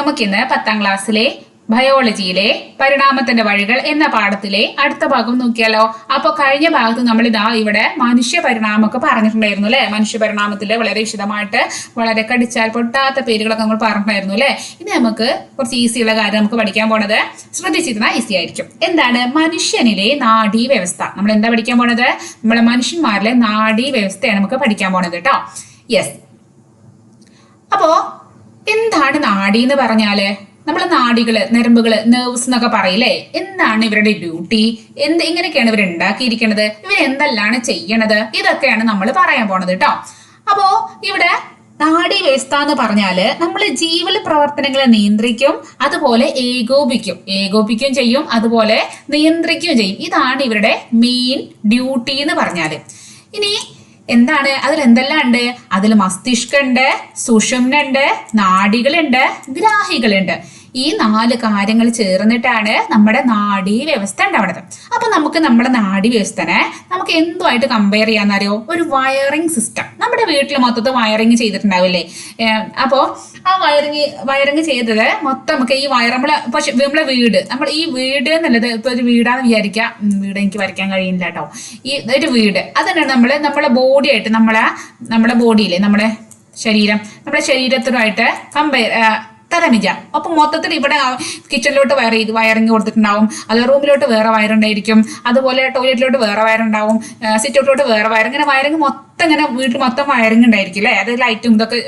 നമുക്കിന്ന് പത്താം ക്ലാസ്സിലെ ബയോളജിയിലെ പരിണാമത്തിന്റെ വഴികൾ എന്ന പാഠത്തിലെ അടുത്ത ഭാഗം നോക്കിയാലോ? അപ്പൊ കഴിഞ്ഞ ഭാഗത്ത് നമ്മൾ ഇതാ ഇവിടെ മനുഷ്യ പരിണാമമൊക്കെ പറഞ്ഞിട്ടുണ്ടായിരുന്നു അല്ലെ? മനുഷ്യ പരിണാമത്തിൽ വളരെ വിശദമായിട്ട് വളരെ കടിച്ചാൽ പൊട്ടാത്ത പേരുകളൊക്കെ നമ്മൾ പറഞ്ഞിട്ടുണ്ടായിരുന്നു അല്ലെ? ഇനി നമുക്ക് കുറച്ച് ഈസിയുള്ള കാര്യം നമുക്ക് പഠിക്കാൻ പോണത് ശ്രദ്ധിച്ചിരുന്ന ഈസി ആയിരിക്കും. എന്താണ്? മനുഷ്യനിലെ നാഡീ വ്യവസ്ഥ നമ്മൾ എന്താ പഠിക്കാൻ പോണത്? നമ്മളെ മനുഷ്യന്മാരിലെ നാഡീ വ്യവസ്ഥയാണ് നമുക്ക് പഠിക്കാൻ പോണത് കേട്ടോ. യെസ് അപ്പോ എന്താണ് നാഡി എന്ന് പറഞ്ഞാൽ? നമ്മൾ നാടികൾ നരമ്പുകൾ നെർവ്സ് എന്നൊക്കെ പറയില്ലേ? എന്താണ് ഇവരുടെ ഡ്യൂട്ടി എന്ത് എങ്ങനെയൊക്കെയാണ് ഇവർ ഉണ്ടാക്കിയിരിക്കുന്നത് ഇവർ എന്തെല്ലാണ് ചെയ്യണത്? ഇതൊക്കെയാണ് നമ്മൾ പറയാൻ പോണത് കേട്ടോ അപ്പോ ഇവിടെ നാഡി വ്യവസ്ഥ എന്ന് പറഞ്ഞാൽ നമ്മൾ ജീവൽ പ്രവർത്തനങ്ങളെ നിയന്ത്രിക്കും അതുപോലെ ഏകോപിക്കും. ഏകോപിക്കും ചെയ്യും അതുപോലെ നിയന്ത്രിക്കുകയും ചെയ്യും. ഇതാണ് ഇവരുടെ മെയിൻ ഡ്യൂട്ടി എന്ന് പറഞ്ഞാൽ. ഇനി എന്താണ്? അതിൽ എന്തെല്ലാം ഉണ്ട് അതിൽ മസ്തിഷ്കമുണ്ട് സുഷുമ്നുണ്ട് നാഡികളുണ്ട് ഗ്രാഹികളുണ്ട്. ഈ നാല് കാര്യങ്ങൾ ചേർന്നിട്ടാണ് നമ്മുടെ നാഡീ വ്യവസ്ഥ ഉണ്ടാവുന്നത് അപ്പൊ നമുക്ക് നമ്മുടെ നാഡീ വ്യവസ്ഥനെ നമുക്ക് എന്തുമായിട്ട് കമ്പയർ ചെയ്യാന്നറിയോ? ഒരു വയറിംഗ് സിസ്റ്റം നമ്മുടെ വീട്ടിൽ മൊത്തത്തിൽ വയറിംഗ് ചെയ്തിട്ടുണ്ടാവില്ലേ? അപ്പോൾ അപ്പോ ആ വയറിംഗ് വയറിംഗ് ചെയ്തത് മൊത്തം നമുക്ക് ഈ വയർ നമ്മളെ പക്ഷെ നമ്മളെ വീട് നമ്മൾ ഈ വീട് എന്നുള്ളത് ഇപ്പൊ ഒരു വീടാന്ന് വിചാരിക്കാം വീട് എനിക്ക് വരയ്ക്കാൻ കഴിയില്ല കേട്ടോ. ഈ ഒരു വീട് അതന്നെ നമ്മൾ നമ്മളെ ബോഡി ആയിട്ട് നമ്മളെ നമ്മുടെ ബോഡിയിലെ നമ്മുടെ ശരീരം നമ്മുടെ ശരീരത്തിനുമായിട്ട് കമ്പയർ തരമിജ അപ്പൊ മൊത്തത്തിൽ ഇവിടെ കിച്ചണിലോട്ട് വയർ ചെയ്ത് വയറിങ് കൊടുത്തിട്ടുണ്ടാവും. അത് റൂമിലോട്ട് വേറെ വയറുണ്ടായിരിക്കും അതുപോലെ ടോയ്ലറ്റിലോട്ട് വേറെ വയറുണ്ടാവും സിറ്റൗട്ടിലോട്ട് വേറെ വയർ ഇങ്ങനെ വയറിങ് മൊത്തം ഇങ്ങനെ വീട്ടിൽ മൊത്തം വയറിങ് ഉണ്ടായിരിക്കും അല്ലേ? അത് ലൈറ്റും ഇതൊക്കെ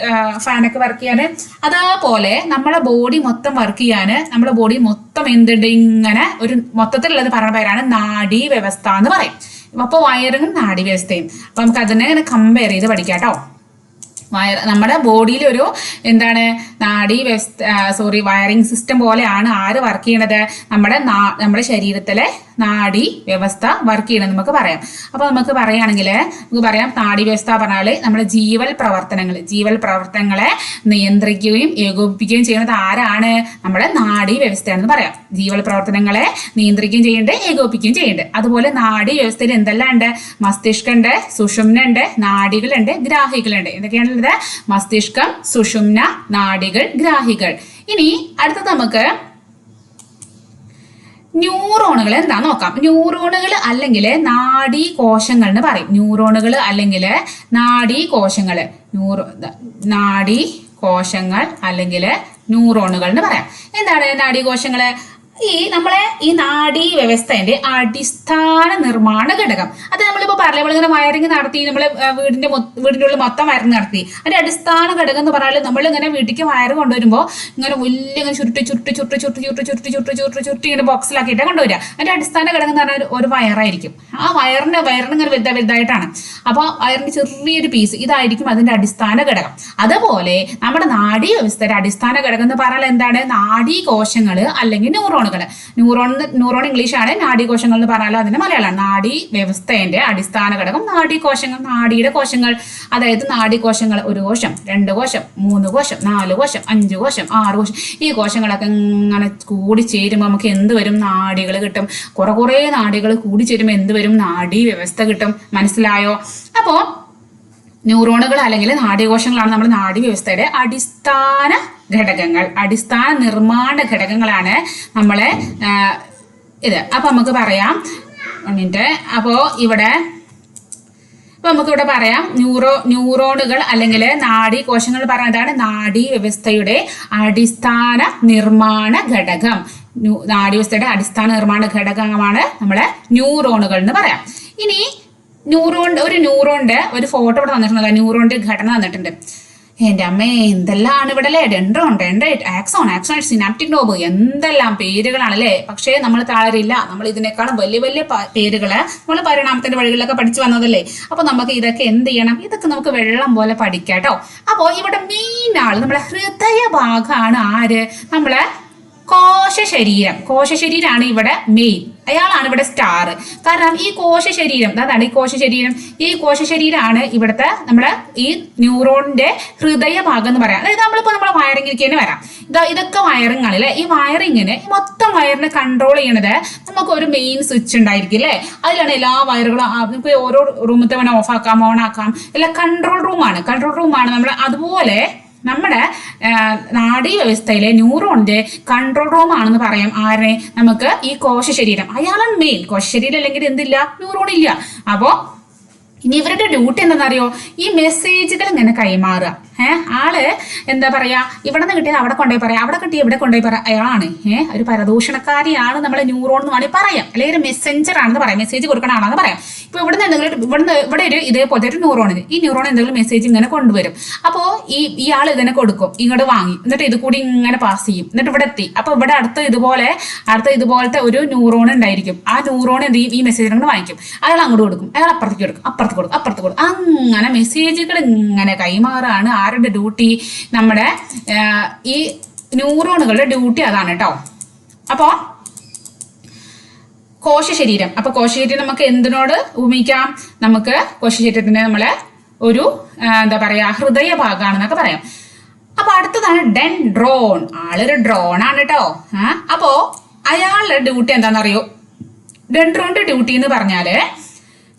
ഫാനൊക്കെ വർക്ക് ചെയ്യാൻ അതേപോലെ നമ്മളെ ബോഡി മൊത്തം വർക്ക് ചെയ്യാൻ നമ്മളെ ബോഡി മൊത്തം എന്തുണ്ട്? ഇങ്ങനെ ഒരു മൊത്തത്തിലുള്ളത് പറഞ്ഞ പേരാണ് നാഡീ വ്യവസ്ഥ എന്ന് പറയും. അപ്പൊ വയറിങ്ങും നാഡീ വ്യവസ്ഥയും. അപ്പൊ നമുക്ക് അതിനെ ഇങ്ങനെ കമ്പയർ ചെയ്ത് പഠിക്കാം കേട്ടോ. വയർ നമ്മുടെ ബോഡിയിൽ ഒരു എന്താണ് നാഡി സോറി വയറിംഗ് സിസ്റ്റം പോലെയാണ് ആര് വർക്ക് ചെയ്യണത്? നമ്മുടെ നമ്മുടെ ശരീരത്തിലെ നാഡി വ്യവസ്ഥ വർക്ക് ചെയ്യണം നമുക്ക് പറയാം. അപ്പോൾ നമുക്ക് പറയുകയാണെങ്കിൽ നമുക്ക് പറയാം നാഡി വ്യവസ്ഥ പറഞ്ഞാൽ നമ്മുടെ ജീവൽ പ്രവർത്തനങ്ങൾ ജീവൽ പ്രവർത്തനങ്ങളെ നിയന്ത്രിക്കുകയും ഏകോപിപ്പിക്കുകയും ചെയ്യുന്നത് ആരാണ്? നമ്മുടെ നാഡി വ്യവസ്ഥയാണെന്ന് പറയാം. ജീവൽ പ്രവർത്തനങ്ങളെ നിയന്ത്രിക്കുകയും ചെയ്യേണ്ടത് ഏകോപിപ്പിക്കുകയും ചെയ്യേണ്ടത് അതുപോലെ നാഡി വ്യവസ്ഥയിൽ എന്തെല്ലാം ഉണ്ട്? മസ്തിഷ്കമുണ്ട് സുഷുമ്നുണ്ട് നാഡികളുണ്ട് ഗ്രാഹികളുണ്ട്. എന്തൊക്കെയാണുള്ളത് മസ്തിഷ്കം സുഷുമ്ന നാഡികൾ ഗ്രാഹികൾ. ഇനി അടുത്തത് നമുക്ക് ന്യൂറോണുകൾ എന്താ നോക്കാം. ന്യൂറോണുകൾ അല്ലെങ്കിൽ നാഡീ കോശങ്ങൾ എന്ന് പറയും. ന്യൂറോണുകൾ അല്ലെങ്കിൽ നാഡീ കോശങ്ങൾ. ന്യൂറോ നാഡീ കോശങ്ങൾ അല്ലെങ്കിൽ ന്യൂറോണുകൾ എന്ന് പറയാം. എന്താണ് നാഡീ കോശങ്ങൾ? ഈ നമ്മളെ ഈ നാഡീ വ്യവസ്ഥേന്റെ അടിസ്ഥാന നിർമ്മാണ ഘടകം. അത് നമ്മളിപ്പോ പറഞ്ഞ നമ്മളിങ്ങനെ വയറിങ് നടത്തി നമ്മളെ വീടിന്റെ വീടിന്റെ ഉള്ളിൽ മൊത്തം വയറിങ് നടത്തി. അതിന്റെ അടിസ്ഥാന ഘടകം എന്ന് പറഞ്ഞാൽ നമ്മൾ ഇങ്ങനെ വീട്ടിലേക്ക് വയറ് കൊണ്ടുവരുമ്പോൾ ഇങ്ങനെ വലിയ ഇങ്ങനെ ചുരുട്ടി ചുരുട്ടി ചുരുട്ടി ചുരുട്ടി ചുരുട്ടി ചുരുട്ടി ചുരുട്ടി ചുരുട്ടി ചുരുട്ടി ഇങ്ങനെ ബോക്സിലാക്കിയിട്ട് കൊണ്ടുവരിക. അതിന്റെ അടിസ്ഥാന ഘടകം എന്ന് പറഞ്ഞാൽ ഒരു- വയറായിരിക്കും ആ വയറിന്റെ വയറിന് ഇങ്ങനെ വലുതാ വലുതായിട്ടാണ്. അപ്പോൾ വയറിന്റെ ചെറിയൊരു പീസ് ഇതായിരിക്കും അതിന്റെ അടിസ്ഥാന ഘടകം. അതുപോലെ നമ്മുടെ നാഡീ വ്യവസ്ഥയുടെ അടിസ്ഥാന ഘടകം എന്ന് പറഞ്ഞാൽ എന്താണ്? നാഡീ കോശങ്ങൾ അല്ലെങ്കിൽ ന്യൂറോണുകൾ ന്യൂറോൺ ന്യൂറോൺ ഇംഗ്ലീഷാണ് ആണ് നാഡീ കോശങ്ങൾ എന്ന് പറഞ്ഞാൽ അതിന്റെ മലയാളം നാഡി വ്യവസ്ഥയുടെ അടിസ്ഥാന ഘടകം നാഡി കോശങ്ങൾ നാഡിയുടെ കോശങ്ങൾ. അതായത് നാഡി കോശങ്ങൾ ഒരു കോശം രണ്ട് കോശം മൂന്ന് കോശം നാല് കോശം അഞ്ച് കോശം ആറ് കോശം. ഈ കോശങ്ങളൊക്കെ ഇങ്ങനെ കൂടി ചേരുമ്പോൾ നമുക്ക് എന്ത് വരും? നാഡികൾ കിട്ടും. കുറെ കുറെ നാഡികൾ കൂടി ചേരുമ്പോൾ എന്ത് വരും? നാഡീ വ്യവസ്ഥ കിട്ടും. മനസ്സിലായോ? അപ്പോ ന്യൂറോണുകൾ അല്ലെങ്കിൽ നാഡീകോശങ്ങളാണ് നമ്മുടെ നാഡി വ്യവസ്ഥയുടെ അടിസ്ഥാന ഘടകങ്ങൾ അടിസ്ഥാന നിർമ്മാണ ഘടകങ്ങളാണ് നമ്മളെ ഇത്. അപ്പൊ നമുക്ക് പറയാം മിനിറ്റ് അപ്പോ ഇവിടെ അപ്പൊ നമുക്കിവിടെ പറയാം ന്യൂറോ ന്യൂറോണുകൾ അല്ലെങ്കിൽ നാഡി കോശങ്ങൾ പറഞ്ഞതാണ് നാഡി വ്യവസ്ഥയുടെ അടിസ്ഥാന നിർമ്മാണ ഘടകം. നാഡീ വ്യവസ്ഥയുടെ അടിസ്ഥാന നിർമ്മാണ ഘടകമാണ് നമ്മളെ ന്യൂറോണുകൾ എന്ന് പറയാം. ഇനി ന്യൂറോൺ ഒരു ന്യൂറോണിന്റെ ഒരു ഫോട്ടോ ഇവിടെ തന്നിട്ടുണ്ട് ന്യൂറോണിന്റെ ഘടന തന്നിട്ടുണ്ട്. എന്റെ അമ്മേ എന്തെല്ലാം ഇവിടെ അല്ലേ dendron dendrite axon axon synaptic knob എന്തെല്ലാം പേരുകളാണല്ലേ? പക്ഷേ നമ്മൾ താഴെയില്ല. നമ്മൾ ഇതിനേക്കാളും വലിയ വലിയ പേരുകൾ നമ്മൾ പരിണാമത്തിന്റെ വഴികളിലൊക്കെ പഠിച്ചു വന്നതല്ലേ? അപ്പൊ നമുക്ക് ഇതൊക്കെ എന്ത് ചെയ്യണം? ഇതൊക്കെ നമുക്ക് വെള്ളം പോലെ പഠിക്കാം കേട്ടോ. അപ്പോ ഇവിടെ മെയിൻ ആൾ നമ്മുടെ ഹൃദയ ഭാഗമാണ് ആര്? നമ്മളെ കോശ ശരീരം കോശ ശരീരമാണ് ഇവിടെ മെയിൻ അയാളാണ് ഇവിടെ സ്റ്റാർ കാരണം ഈ കോശ ശരീരം അതാണ് ഈ കോശ ശരീരം. ഈ കോശ ശരീരമാണ് ഇവിടുത്തെ നമ്മുടെ ഈ ന്യൂറോണിന്റെ ഹൃദയ ഭാഗം എന്ന് പറയാം. അതായത് നമ്മളിപ്പോ നമ്മളെ വയറിങ്ങിലേക്ക് തന്നെ വരാം. ഇതാ ഇതൊക്കെ വയറിംഗ് ആണ് അല്ലെ? ഈ വയറിങ്ങിന് മൊത്തം വയറിനെ കൺട്രോൾ ചെയ്യണത് നമുക്ക് ഒരു മെയിൻ സ്വിച്ച് ഉണ്ടായിരിക്കും അല്ലേ? അതിലാണ് എല്ലാ വയറുകളും നമുക്ക് ഓരോ റൂമത്തെ വേണം ഓഫ് ആക്കാം ഓൺ ആക്കാം. എല്ലാം കൺട്രോൾ റൂമാണ് കൺട്രോൾ റൂമാണ് നമ്മൾ അതുപോലെ നമ്മുടെ നാഡീ വ്യവസ്ഥയിലെ ന്യൂറോണിന്റെ കൺട്രോൾ റൂം ആണെന്ന് പറയാം. ആരെ? നമുക്ക് ഈ കോശ ശരീരം അയാളാണ് മെയിൻ കോശ ശരീരം അല്ലെങ്കിൽ എന്തില്ല? ന്യൂറോൺ ഇല്ല. അപ്പോ ഇനി ഇവരുടെ ഡ്യൂട്ടി എന്താണെന്നറിയോ? ഈ മെസ്സേജുകൾ ഇങ്ങനെ കൈമാറുക. ഏഹ് ആൾ എന്താ പറയാ ഇവിടെ നിന്ന് കിട്ടിയത് അവിടെ കൊണ്ടുപോയി പറയാം. അവിടെ കിട്ടിയ ഇവിടെ കൊണ്ടുപോയി പറയാം. അയാളാണ്. ഏഹ് ഒരു പരദൂഷണക്കാരിയാണ് നമ്മളെ ന്യൂറോൺ എന്ന് വേണമെങ്കിൽ പറയാം. അല്ലെങ്കിൽ ഒരു മെസ്സഞ്ചർ ആണെന്ന് പറയാം. മെസ്സേജ് കൊടുക്കണ ആളാണെന്ന് പറയാം. ഇപ്പൊ ഇവിടെ നിന്ന് എന്തെങ്കിലും ഇവിടുന്ന് ഇവിടെ ഒരു ഇതേപോലത്തെ ഒരു ന്യൂറോൺ ഉണ്ട് ഈ ന്യൂറോൺ എന്തെങ്കിലും മെസ്സേജ് ഇങ്ങനെ കൊണ്ടുവരും. അപ്പോൾ ഈ ഇയാൾ ഇതിനെ കൊടുക്കും. ഇങ്ങോട്ട് വാങ്ങി. എന്നിട്ട് ഇത് കൂടി ഇങ്ങനെ പാസ് ചെയ്യും. എന്നിട്ട് ഇവിടെ എത്തി. അപ്പൊ ഇവിടെ അടുത്ത ഇതുപോലെ അടുത്ത ഇതുപോലത്തെ ഒരു ന്യൂറോൺ ഉണ്ടായിരിക്കും. ആ ന്യൂറോൺ എന്ത് ചെയ്യും? ഈ മെസ്സേജ് അങ്ങോട്ട് വാങ്ങിക്കും. അയാൾ അങ്ങോട്ട് കൊടുക്കും. അയാൾ അപ്പുറത്തേക്ക് കൊടുക്കും. അപ്പുറത്ത് കൊടുക്കും. അപ്പുറത്ത് കൊടുക്കും. അങ്ങനെ മെസ്സേജുകൾ ഇങ്ങനെ കൈമാറാണ് ആരുടെ ഡ്യൂട്ടി നമ്മുടെ ഈ ന്യൂറോണുകളുടെ ഡ്യൂട്ടി അതാണ് കേട്ടോ അപ്പോൾ കോശ ശരീരം അപ്പൊ കോശ ശരീരം നമുക്ക് എന്തിനോട് ഉപമിക്കാം? നമുക്ക് കോശ ശരീരത്തിന് നമ്മളെ ഒരു എന്താ പറയാ ഹൃദയ ഭാഗമാണെന്നൊക്കെ പറയാം. അപ്പൊ അടുത്തതാണ് ഡെൻ ഡ്രോൺ ആളൊരു ഡ്രോൺ ആണ് കേട്ടോ അപ്പോ അയാളുടെ ഡ്യൂട്ടി എന്താണെന്നറിയോ? ഡെൻഡ്രോണിന്റെ ഡ്യൂട്ടി എന്ന് പറഞ്ഞാൽ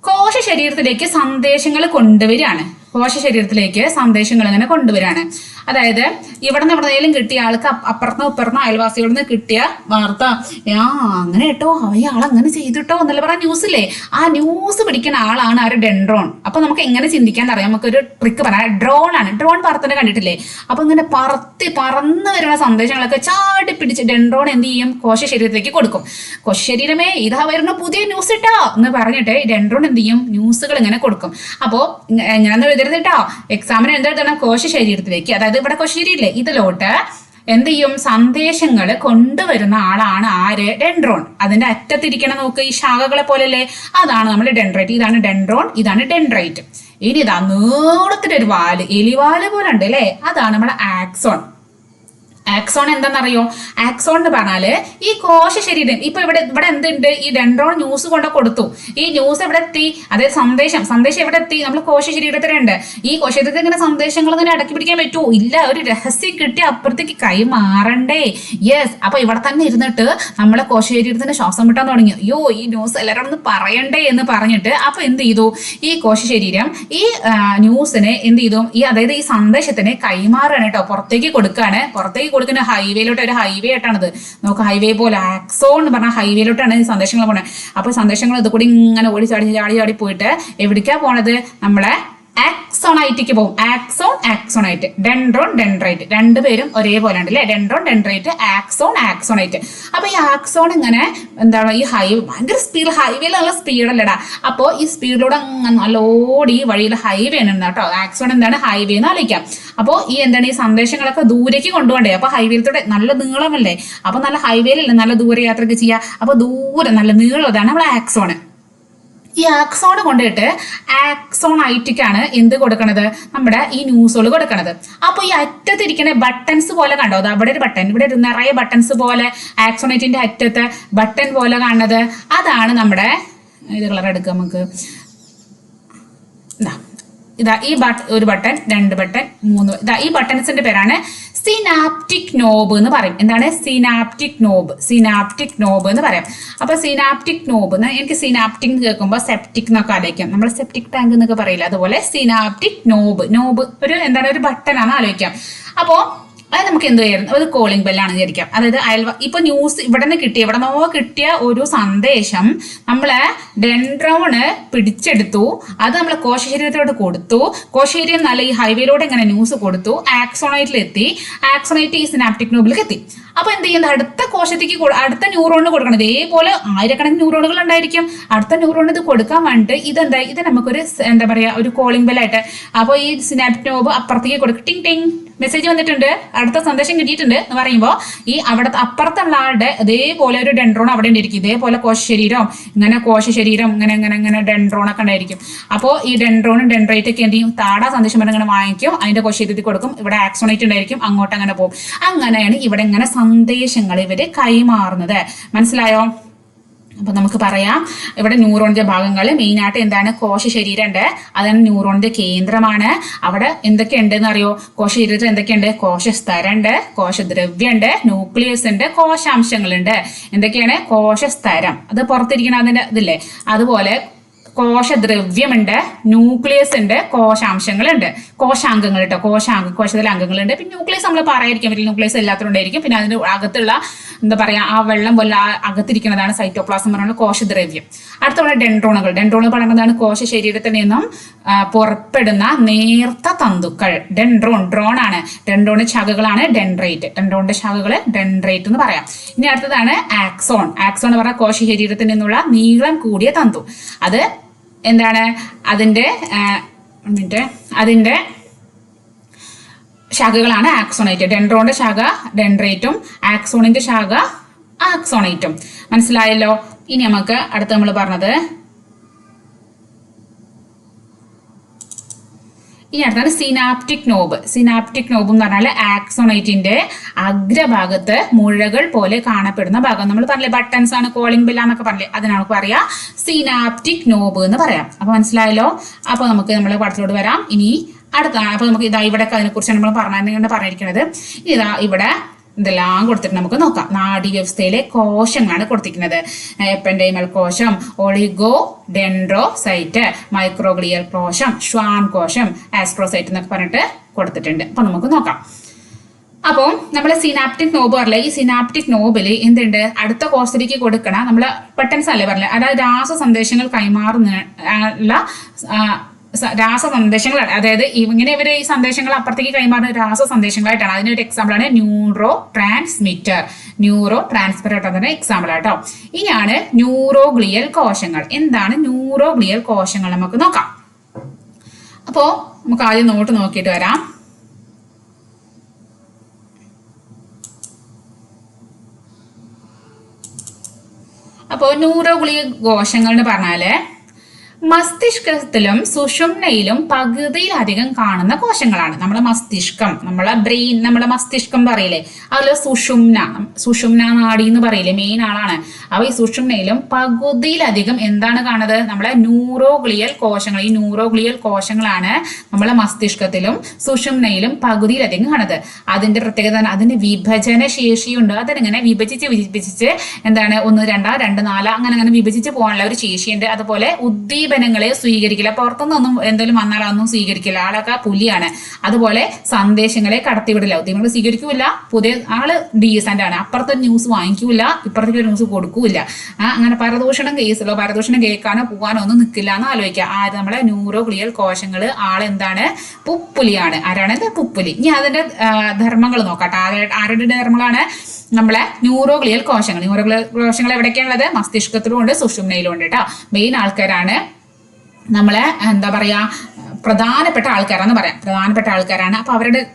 കോശ ശരീരത്തിലേക്ക് സന്ദേശങ്ങൾ കൊണ്ടുവരികയാണ്. കോശ ശരീരത്തിലേക്ക് സന്ദേശങ്ങൾ ഇങ്ങനെ കൊണ്ടുവരാണ്. അതായത് ഇവിടെ നിന്ന് എവിടെയെങ്കിലും കിട്ടിയ ആൾക്ക് അപ്പ- അപ്പുറത്തുനിന്ന് ഇപ്പുറത്തുനിന്ന് അയൽവാസികളിൽ നിന്ന് കിട്ടിയ വാർത്ത ആ അങ്ങനെ കേട്ടോ അയാൾ അങ്ങനെ ചെയ്തിട്ടോ എന്നല്ല പറഞ്ഞ ന്യൂസില്ലേ? ആ ന്യൂസ് പിടിക്കുന്ന ആളാണ് ആ ഒരു ഡെൻഡ്രോൺ. അപ്പൊ നമുക്ക് എങ്ങനെ ചിന്തിക്കാൻ അറിയാം? നമുക്കൊരു ട്രിക്ക് പറയാം. ഡ്രോൺ ആണ്. ഡ്രോൺ പറത്തന്നെ കണ്ടിട്ടില്ലേ? അപ്പൊ ഇങ്ങനെ പറത്തി പറന്ന് വരുന്ന സന്ദേശങ്ങളൊക്കെ ചാടി പിടിച്ച് ഡെൻഡ്രോൺ എന്ത് ചെയ്യും? കോശ ശരീരത്തിലേക്ക് കൊടുക്കും. കോശ ശരീരമേ ഇതാ വരുന്ന പുതിയ ന്യൂസ് ഇട്ടാ എന്ന് പറഞ്ഞിട്ട് ഡെൻഡ്രോൺ എന്ത് ചെയ്യും? ന്യൂസുകൾ ഇങ്ങനെ കൊടുക്കും. അപ്പോ ഞാനൊന്നും എഴുതരുത് കേട്ടോ എക്സാമിന് എന്തെഴുതണം കോശ ശരീരത്തിലേക്ക് അതായത് ഇവിടെ കോശ ശരീരമില്ലേ ഇതിലോട്ട് എന്ത് ചെയ്യും? സന്ദേശങ്ങൾ കൊണ്ടുവരുന്ന ആളാണ് ആര്? ഡെൻഡ്രോൺ. അതിന്റെ അറ്റത്തിരിക്കണം നോക്ക് ഈ ശാഖകളെ പോലെയല്ലേ? അതാണ് നമ്മൾ ഡെൻഡ്രൈറ്റ്. ഇതാണ് ഡെൻഡ്രോൺ ഇതാണ് ഡെൻഡ്രൈറ്റ്. ഇനി ഇതാ നീളത്തിന്റെ ഒരു വാൽ എലിവാൽ പോലെ ഉണ്ട് അല്ലേ? അതാണ് നമ്മുടെ ആക്സോൺ. ആക്സോൺ എന്താണെന്നറിയോ ആക്സോൺ എന്ന് പറഞ്ഞാൽ ഈ കോശ ശരീരം ഇപ്പൊ ഇവിടെ ഇവിടെ എന്തുണ്ട്? ഈ ഡെൻഡ്രോൺ ന്യൂസ് കൊണ്ട് കൊടുത്തു. ഈ ന്യൂസ് എവിടെ എത്തി അതായത് സന്ദേശം സന്ദേശം എവിടെ എത്തി നമ്മൾ കോശ ശരീരത്തിലുണ്ട് ഈ കോശ ശരീരത്തിൽ ഇങ്ങനെ സന്ദേശങ്ങൾ ഇങ്ങനെ അടക്കി പിടിക്കാൻ പറ്റുമോ ഇല്ല ഒരു രഹസ്യം കിട്ടി അപ്പുറത്തേക്ക് കൈമാറണ്ടേ യെസ് അപ്പൊ ഇവിടെ തന്നെ ഇരുന്നിട്ട് നമ്മളെ കോശ ശരീരത്തിന് ശ്വാസം വിട്ടാൻ തുടങ്ങി. അയ്യോ ഈ ന്യൂസ് എല്ലാവരും ഒന്ന് പറയണ്ടേ എന്ന് പറഞ്ഞിട്ട് അപ്പൊ എന്ത് ചെയ്തു? ഈ കോശ ശരീരം ഈ ന്യൂസിനെ എന്ത് ചെയ്തു? ഈ അതായത് ഈ സന്ദേശത്തിനെ കൈമാറാണ് കേട്ടോ. പുറത്തേക്ക് കൊടുക്കാണ്. പുറത്തേക്ക് കൊടുക്കുന്ന ഹൈവേയിലോട്ട് ഒരു ഹൈവേ ആയിട്ടാണത്. നമുക്ക് ഹൈവേ പോലെ ആക്സോ എന്ന് പറഞ്ഞ ഹൈവേയിലോട്ടാണ് ഈ സന്ദേശങ്ങൾ പോണത് അപ്പൊ സന്ദേശങ്ങൾ ഇതുകൂടി ഇങ്ങനെ ഓടി ചാടി ചാടി ചാടി പോയിട്ട് എവിടേക്കാ പോണത്? നമ്മളെ ആക്സോണൈറ്റിക്ക് പോകും. ആക്സോൺ ആക്സോണൈറ്റ് ഡെൻഡ്രോൺ ഡെൻഡ്രൈറ്റ് രണ്ടുപേരും ഒരേപോലെ ഉണ്ട് അല്ലേ? ഡെൻഡ്രോൺ ഡെൻഡ്രൈറ്റ് ആക്സോൺ ആക്സോണൈറ്റ് അപ്പൊ ഈ ആക്സോൺ ഇങ്ങനെ എന്താണ് ഈ ഹൈ ഭയങ്കര സ്പീഡ് ഹൈവേയിൽ നല്ല സ്പീഡല്ലടാ അപ്പോൾ ഈ സ്പീഡിലൂടെ നല്ലോടി ഈ വഴിയിൽ ഹൈവേ ആണ് കേട്ടോ. ആക്സോൺ എന്താണ്? ഹൈവേ എന്ന് ആലോചിക്കാം. അപ്പോൾ ഈ എന്താണ് ഈ സന്ദേശങ്ങളൊക്കെ ദൂരേക്ക് കൊണ്ടുപോകണ്ടേ? അപ്പൊ ഹൈവേയിലൂടെ നല്ല നീളമല്ലേ? അപ്പൊ നല്ല ഹൈവേയിലല്ലേ നല്ല ദൂരെ യാത്രയൊക്കെ ചെയ്യാ. അപ്പൊ ദൂരെ നല്ല നീളം അതാണ് നമ്മളെ ആക്സോണ് ഈ ആക്സോൺ കൊണ്ടിട്ട് ആക്സോൺ ഐറ്റിക്കാണ് എന്ത് കൊടുക്കണത്? നമ്മുടെ ഈ ന്യൂസുകൾ കൊടുക്കണത്. അപ്പൊ ഈ അറ്റത്തിരിക്കുന്ന ബട്ടൺസ് പോലെ കണ്ടോ? അത് അവിടെ ഒരു ബട്ടൺ ഇവിടെ ഒരു നിറയെ ബട്ടൺസ് പോലെ ആക്സോണൈറ്റിന്റെ അറ്റത്ത് ബട്ടൺ പോലെ കാണുന്നത്. അതാണ് നമ്മുടെ ഇത് കളർ എടുക്കാം നമുക്ക്. ഇതാ ഇതാ ഈ ഒരു ബട്ടൺ രണ്ട് ബട്ടൺ മൂന്ന് ഇതാ ഈ ബട്ടൺസിന്റെ പേരാണ് സിനാപ്റ്റിക് നോബ് എന്ന് പറയും. എന്താണ്? സിനാപ്റ്റിക് നോബ് സിനാപ്റ്റിക് നോബ് എന്ന് പറയാം. അപ്പൊ സിനാപ്റ്റിക് നോബ് എന്ന് എനിക്ക് സിനാപ്റ്റിക് കേൾക്കുമ്പോൾ സെപ്റ്റിക് എന്നൊക്കെ ആലോചിക്കാം. നമ്മൾ സെപ്റ്റിക് ടാങ്ക് എന്നൊക്കെ പറയില്ല അതുപോലെ സിനാപ്റ്റിക് നോബ് നോബ് ഒരു എന്താണ്? ഒരു ബട്ടൺ ആണ് ആലോചിക്കാം. അപ്പോ അത് നമുക്ക് എന്ത് ചെയ്യാം ഒരു കോളിംഗ് ബെല്ലാണ് വിചാരിക്കാം. അതായത് അയൽവ ഇപ്പൊ ന്യൂസ് ഇവിടെ നിന്ന് കിട്ടിയ ഇവിടെ നിന്നോ കിട്ടിയ ഒരു സന്ദേശം നമ്മളെ ഡെൻഡ്രോണ് പിടിച്ചെടുത്തു. അത് നമ്മളെ കോശശരീരത്തിലോട്ട് കൊടുത്തു. കോശശരീരം നല്ല ഈ ഹൈവേയിലൂടെ ഇങ്ങനെ ന്യൂസ് കൊടുത്തു. ആക്സോണൈറ്റിൽ എത്തി ആക്സോണൈറ്റ് ഈ സിനാപ്റ്റിക് നോബിലേക്ക് എത്തി. അപ്പൊ എന്ത് ചെയ്യുന്നത് അടുത്ത കോശത്തേക്ക് അടുത്ത ന്യൂറോണിന് കൊടുക്കണം. ഇതേപോലെ ആയിരക്കണക്കിന് ന്യൂറോണുകൾ ഉണ്ടായിരിക്കും. അടുത്ത ന്യൂറോൺ ഇത് കൊടുക്കാൻ വേണ്ടിട്ട് ഇതെന്താ? ഇത് നമുക്കൊരു എന്താ പറയാ? ഒരു കോളിംഗ് ബെല്ലായിട്ട് അപ്പോൾ ഈ സ്നാപ്നോബ് അപ്പുറത്തേക്ക് കൊടുക്കും. ടിങ് ടിങ്. മെസ്സേജ് വന്നിട്ടുണ്ട്. അടുത്ത സന്ദേശം കിട്ടിയിട്ടുണ്ട് എന്ന് പറയുമ്പോൾ ഈ അവിടെ അപ്പുറത്തുള്ള ആളുടെ ഇതേപോലെ ഒരു ഡെൻഡ്രോൺ അവിടെ ഉണ്ടായിരിക്കും. ഇതേപോലെ കോശ ശരീരം ഇങ്ങനെ കോശ ശരീരം ഇങ്ങനെ ഇങ്ങനെ ഇങ്ങനെ ഡെൻഡ്രോൺ ഒക്കെ ഉണ്ടായിരിക്കും. അപ്പോൾ ഈ ഡെൻഡ്രോണും ഡെൻഡ്രൈറ്റ് ഒക്കെ എന്ത് ചെയ്യും? താടാ സന്ദേശം പറഞ്ഞ് ഇങ്ങനെ വാങ്ങിക്കും. അതിന്റെ കോശ ശരീരത്തിൽ കൊടുക്കും. ഇവിടെ ആക്സോണൈറ്റ് ഉണ്ടായിരിക്കും. അങ്ങോട്ട് അങ്ങനെ പോകും. അങ്ങനെയാണ് ഇവിടെ ഇങ്ങനെ സന്ദേശങ്ങൾ ഇവർ കൈമാറുന്നത്. മനസ്സിലായോ? അപ്പൊ നമുക്ക് പറയാം. ഇവിടെ ന്യൂറോണിന്റെ ഭാഗങ്ങൾ മെയിൻ ആയിട്ട് എന്താണ്? കോശ ശരീരം ഉണ്ട് അതാണ് ന്യൂറോണിന്റെ കേന്ദ്രമാണ്. അവിടെ എന്തൊക്കെയുണ്ട് എന്ന് അറിയോ കോശ ശരീരത്തിൽ എന്തൊക്കെയുണ്ട്? കോശസ്തരമുണ്ട് ഉണ്ട് കോശദ്രവ്യം ഉണ്ട് ന്യൂക്ലിയസ് ഉണ്ട് കോശാംശങ്ങളുണ്ട്. എന്തൊക്കെയാണ്? കോശസ്തരം. അത് പുറത്തിരിക്കുന്ന അതിന്റെ ഇതില്ലേ? അതുപോലെ കോശദ്രവ്യമുണ്ട് ന്യൂക്ലിയസ് ഉണ്ട് കോശാംശങ്ങളുണ്ട്. കോശാംഗങ്ങൾ കേട്ടോ കോശാംഗ കോശത്തിലെ അംഗങ്ങളുണ്ട് പിന്നെ ന്യൂക്ലിയസ് നമ്മൾ പറയാതിരിക്കാൻ പറ്റില്ല. ന്യൂക്ലിയസ് എല്ലാത്തിലുണ്ടായിരിക്കും പിന്നെ അതിന്റെ അകത്തുള്ള എന്താ പറയാ ആ വെള്ളം പോലെ അകത്തിരിക്കുന്നതാണ് സൈറ്റോപ്ലാസം പറയുന്നത് കോശദ്രവ്യം. അടുത്തുള്ള ഡെൻട്രോണുകൾ ഡെൻട്രോണുകൾ പറയുന്നതാണ് കോശ ശരീരത്തിൽ നിന്നും പുറപ്പെടുന്ന നേർത്ത തന്തുക്കൾ. ഡെൻഡ്രോൺ ഡ്രോൺ ആണ്. ഡെൻഡ്രോണിന്റെ ശാഖകളാണ് ഡെൻഡ്രേറ്റ് ഡെൻഡ്രോണിന്റെ ശാഖകൾ ഡെൻഡ്രേറ്റ് എന്ന് പറയാം. ഇനി അടുത്തതാണ് ആക്സോൺ ആക്സോൺ എന്ന് പറഞ്ഞാൽ കോശ ശരീരത്തിൽ നിന്നുള്ള നീളം കൂടിയ തന്തു. അത് എന്താണ്? അതിന്റെ എന്നിട്ട് അതിന്റെ ശാഖകളാണ് ആക്സോണൈറ്റ്. ഡെൻഡ്രോണിന്റെ ശാഖ ഡെൻഡ്രേറ്റും ആക്സോണിന്റെ ശാഖ ആക്സോണൈറ്റും. മനസ്സിലായല്ലോ? ഇനി നമുക്ക് അടുത്ത് നമ്മൾ പറഞ്ഞത് ഇനി അടുത്താണ് സിനാപ്റ്റിക് നോബ് സിനാപ്റ്റിക് നോബ് എന്ന് പറഞ്ഞാൽ ആക്സോണൈറ്റിന്റെ അഗ്രഭാഗത്ത് മുഴകൾ പോലെ കാണപ്പെടുന്ന ഭാഗം. നമ്മൾ പറഞ്ഞില്ലേ ബട്ടൺസ് ആണ് കോളിംഗ് ബില്ല എന്നൊക്കെ പറഞ്ഞില്ലേ? അതിനാണ് പറയാ. സിനാപ്റ്റിക് നോബ് എന്ന് പറയാം. അപ്പൊ മനസ്സിലായല്ലോ? അപ്പൊ നമുക്ക് നമ്മൾ പടത്തിലോട്ട് വരാം. ഇനി അടുത്താണ്. അപ്പൊ നമുക്ക് ഇതാ ഇവിടെ അതിനെ കുറിച്ചാണ് നമ്മൾ പറഞ്ഞു പറഞ്ഞിരിക്കുന്നത് ഇതാ ഇവിടെ ഇതെല്ലാം കൊടുത്തിട്ട് നമുക്ക് നോക്കാം. നാഡീവ്യവസ്ഥയിലെ കോശങ്ങളാണ് കൊടുത്തിരിക്കുന്നത്. എപ്പൻഡൈമൽ കോശം ഒളിഗോ ഡെൻഡ്രോ സൈറ്റ് മൈക്രോഗ്ലിയൽ കോശം ഷ്വാൻ കോശം ആസ്ട്രോസൈറ്റ് എന്നൊക്കെ പറഞ്ഞിട്ട് കൊടുത്തിട്ടുണ്ട്. അപ്പൊ നമുക്ക് നോക്കാം. അപ്പോൾ നമ്മളെ സിനാപ്റ്റിക് നോബ് പറഞ്ഞില്ല? ഈ സിനാപ്റ്റിക് നോബിൽ എന്തുണ്ട്? അടുത്ത കോശത്തിലേക്ക് കൊടുക്കണ നമ്മൾ പെട്ടെന്ന് അല്ലേ പറഞ്ഞില്ല? അതായത് രാസ സന്ദേശങ്ങൾ കൈമാറുന്ന രാസ സന്ദേശങ്ങളാണ് അതായത് ഇങ്ങനെ ഇവർ ഈ സന്ദേശങ്ങൾ അപ്പുറത്തേക്ക് കൈമാറുന്ന രാസ സന്ദേശങ്ങളായിട്ടാണ് അതിനൊരു എക്സാമ്പിൾ ആണ് ന്യൂറോ ട്രാൻസ്മിറ്റർ ന്യൂറോ ട്രാൻസ്മിറ്റർ തന്നെ എക്സാമ്പിൾ ആട്ടോ. ഇനിയാണ് ന്യൂറോഗ്ലിയൽ കോശങ്ങൾ. എന്താണ് ന്യൂറോഗ്ലിയൽ കോശങ്ങൾ നമുക്ക് നോക്കാം. അപ്പോ നമുക്ക് ആദ്യം നോട്ട് നോക്കിയിട്ട് വരാം. അപ്പോൾ ന്യൂറോഗുളിക കോശങ്ങൾ എന്ന് പറഞ്ഞാൽ മസ്തിഷ്കത്തിലും സുഷുമ്നയിലും പകുതിയിലധികം കാണുന്ന കോശങ്ങളാണ്. നമ്മുടെ മസ്തിഷ്കം നമ്മളെ ബ്രെയിൻ നമ്മുടെ മസ്തിഷ്കം പറയില്ലേ? അതിൽ സുഷുമ്ന സുഷുമ്ന നാടി എന്ന് പറയില്ലേ മെയിൻ ആളാണ്. അപ്പൊ ഈ സുഷുമ്നയിലും പകുതിയിലധികം എന്താണ് കാണുന്നത്? നമ്മളെ ന്യൂറോഗ്ലിയൽ കോശങ്ങൾ ഈ ന്യൂറോഗ്ലിയൽ കോശങ്ങളാണ് നമ്മളെ മസ്തിഷ്കത്തിലും സുഷുമ്നയിലും പകുതിയിലധികം കാണുന്നത്. അതിന്റെ പ്രത്യേകത അതിന് വിഭജന ശേഷിയുണ്ട്. അതിനിങ്ങനെ വിഭജിച്ച് വിഭജിച്ച് എന്താണ്? ഒന്ന് രണ്ടാ രണ്ട് നാലാ അങ്ങനെ അങ്ങനെ വിഭജിച്ച് പോകാനുള്ള ഒരു ശേഷിയുണ്ട്. അതുപോലെ ഉദ്ദീപനങ്ങളെ സ്വീകരിക്കില്ല. പുറത്തുനിന്നൊന്നും എന്തെങ്കിലും വന്നാൽ അതൊന്നും സ്വീകരിക്കില്ല. ആളൊക്കെ പുലിയാണ്. അതുപോലെ സന്ദേശങ്ങളെ കടത്തിവിടില്ല. ഉദ്യമങ്ങൾ സ്വീകരിക്കൂല പുതിയ ആൾ ഡീസന്റ് ആണ്. അപ്പുറത്തെ ന്യൂസ് വാങ്ങിക്കൂല ഇപ്പുറത്തേക്ക് ന്യൂസ് കൊടുക്കൂല ആ, അങ്ങനെ പരദൂഷണം കേസിലോ പരദൂഷണം കേൾക്കാനോ പോകാനോ ഒന്നും നിൽക്കില്ല എന്ന് ആലോചിക്കുക. ആര് നമ്മളെ ന്യൂറോ ഗ്ലിയൽ കോശങ്ങൾ ആളെന്താണ് പുപ്പുലിയാണ്. ആരാണ് പുപ്പുലി. ഇനി അതിന്റെ ധർമ്മങ്ങൾ നോക്കട്ടെ. ആരുടെ ധർമ്മങ്ങളാണ്? നമ്മളെ ന്യൂറോ ന്യൂറോഗ്ലിയൽ കോശങ്ങൾ. ന്യൂറോ ന്യൂറോഗ്ലിയൽ കോശങ്ങൾ എവിടെയൊക്കെയാണുള്ളത്? മസ്തിഷ്കത്തിലും ഉണ്ട് സുഷുമ്നയിലും ഉണ്ട് കേട്ടോ മെയിൻ ആൾക്കാരാണ് നമ്മളെ എന്താ പറയാ പ്രധാനപ്പെട്ട ആൾക്കാരാന്ന് പറയാം. പ്രധാനപ്പെട്ട ആൾക്കാരാണ്. അപ്പൊ അവരുടെ